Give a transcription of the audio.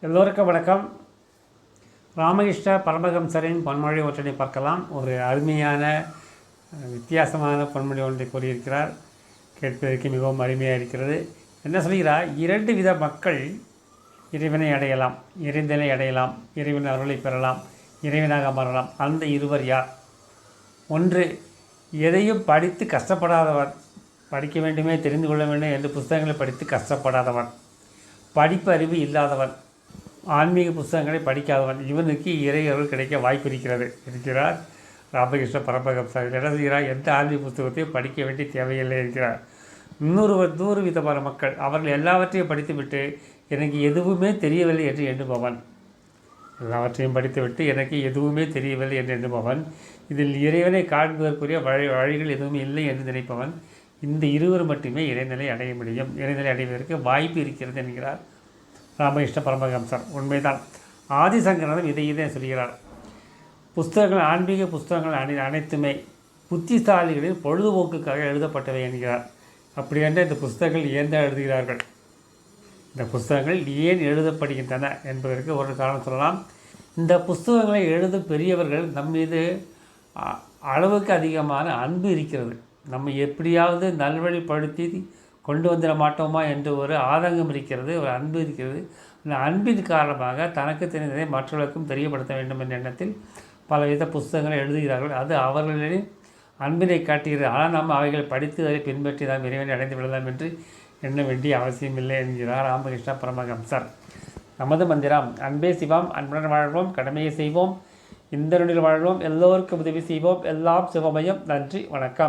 எல்லோருக்கும் வணக்கம். ராமகிருஷ்ண பரமஹம்சரின் பொன்மொழி ஒன்றினை பார்க்கலாம். ஒரு அருமையான வித்தியாசமான பொன்மொழி ஒன்றை கூறியிருக்கிறார். கேட்பதற்கு மிகவும் அருமையாக இருக்கிறது. என்ன சொல்கிறார்? இரண்டு வித மக்கள் இறைவனை அடையலாம். இறைந்தனை அடையலாம். இறைவன் அருளை பெறலாம். இறைவனாக மாறலாம். அந்த இருவர் யார்? ஒன்று எதையும் படித்து கஷ்டப்படாதவன் படிக்க வேண்டுமே தெரிந்து கொள்ள வேண்டும் என்று புத்தகங்களை படித்து கஷ்டப்படாதவன் படிப்பறிவு இல்லாதவன் ஆன்மீக புத்தகங்களை படிக்காதவன். இவனுக்கு இறையர்கள் கிடைக்க வாய்ப்பு இருக்கிறது. இருக்கிறார். ராமகிருஷ்ண பரமஹம்சர் என்ன செய்கிறார்? எந்த ஆன்மீக புத்தகத்தையும் படிக்க வேண்டிய தேவையில்லை இருக்கிறார் இன்னொரு நூறு விதமான மக்கள். அவர்கள் எல்லாவற்றையும் படித்துவிட்டு எனக்கு எதுவுமே தெரியவில்லை என்று எண்ணுபவன். எல்லாவற்றையும் படித்துவிட்டு எனக்கு எதுவுமே தெரியவில்லை என்று எண்ணுபவன். இதில் இறைவனை காண்பதற்குரிய வழி வழிகள் எதுவும் இல்லை என்று நினைப்பவன். இந்த இருவர் மட்டுமே இறைநிலை அடைய முடியும். இறைநிலை அடைவதற்கு வாய்ப்பு இருக்கிறது என்கிறார். ராமகிருஷ்ண பரமஹம்சர். உண்மைதான். ஆதிசங்கரனும் இதை இதை சொல்கிறார். புஸ்தகங்கள் ஆன்மீக புஸ்தகங்கள் அனை அனைத்துமே புத்திசாலிகளின் பொழுதுபோக்குக்காக எழுதப்பட்டவை என்கிறார். அப்படி என்ற இந்த புஸ்தகங்கள் ஏந்த எழுதுகிறார்கள்? இந்த புஸ்தகங்கள் ஏன் எழுதப்படுகின்றன என்பதற்கு ஒரு காரணம் சொல்லலாம். இந்த புஸ்தகங்களை எழுதும் பெரியவர்கள் நம் மீது அளவுக்கு அதிகமான அன்பு இருக்கிறது. நம்ம எப்படியாவது நல்வழிப்படுத்தி கொண்டு வந்துட மாட்டோமா என்று ஒரு ஆதங்கம் இருக்கிறது ஒரு அன்பு இருக்கிறது. அந்த அன்பின் காரணமாக தனக்கு தெரிந்ததை மற்றவர்களுக்கும் தெரியப்படுத்த வேண்டும் என்ற எண்ணத்தில் பலவித புஸ்தகங்களை எழுதுகிறார்கள். அது அவர்களின் அன்பினை காட்டுகிறது. ஆனால் நாம் அவைகளை படித்து அதை பின்பற்றி நாம் இறைவனை அடைந்து விடலாம் என்று எண்ண வேண்டிய அவசியமில்லை என்கிறார் ராமகிருஷ்ண பரமஹம்சர். நமது மந்திரம் அன்பே சிவம் அன்புடன் வாழ்வோம் கடமையை செய்வோம் இந்த நொடியில் வாழ்வோம் எல்லோருக்கும் உதவி செய்வோம் எல்லாம் சிவமயம். நன்றி வணக்கம்.